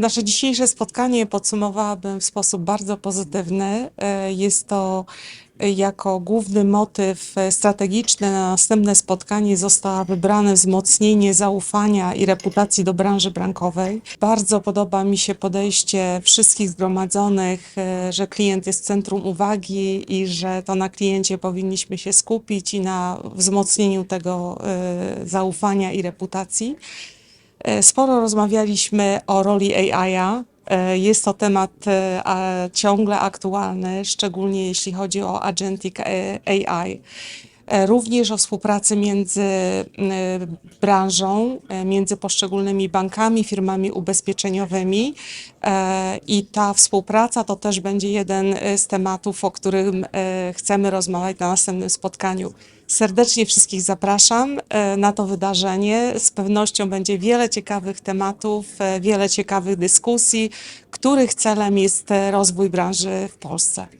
Nasze dzisiejsze spotkanie podsumowałabym w sposób bardzo pozytywny. E, Jest to e, jako główny motyw e, strategiczny na następne spotkanie zostało wybrane wzmocnienie zaufania i reputacji do branży bankowej. Bardzo podoba mi się podejście wszystkich zgromadzonych, że klient jest centrum uwagi i że to na kliencie powinniśmy się skupić i na wzmocnieniu tego zaufania i reputacji. E, Sporo rozmawialiśmy o roli AI-a. E, Jest to temat e, ciągle aktualny, szczególnie jeśli chodzi o agentic AI. E, Również o współpracy między e, branżą, e, między poszczególnymi bankami, firmami ubezpieczeniowymi. I ta współpraca to też będzie jeden z tematów, o którym chcemy rozmawiać na następnym spotkaniu. Serdecznie wszystkich zapraszam na to wydarzenie. Z pewnością będzie wiele ciekawych tematów, wiele ciekawych dyskusji, których celem jest rozwój branży w Polsce.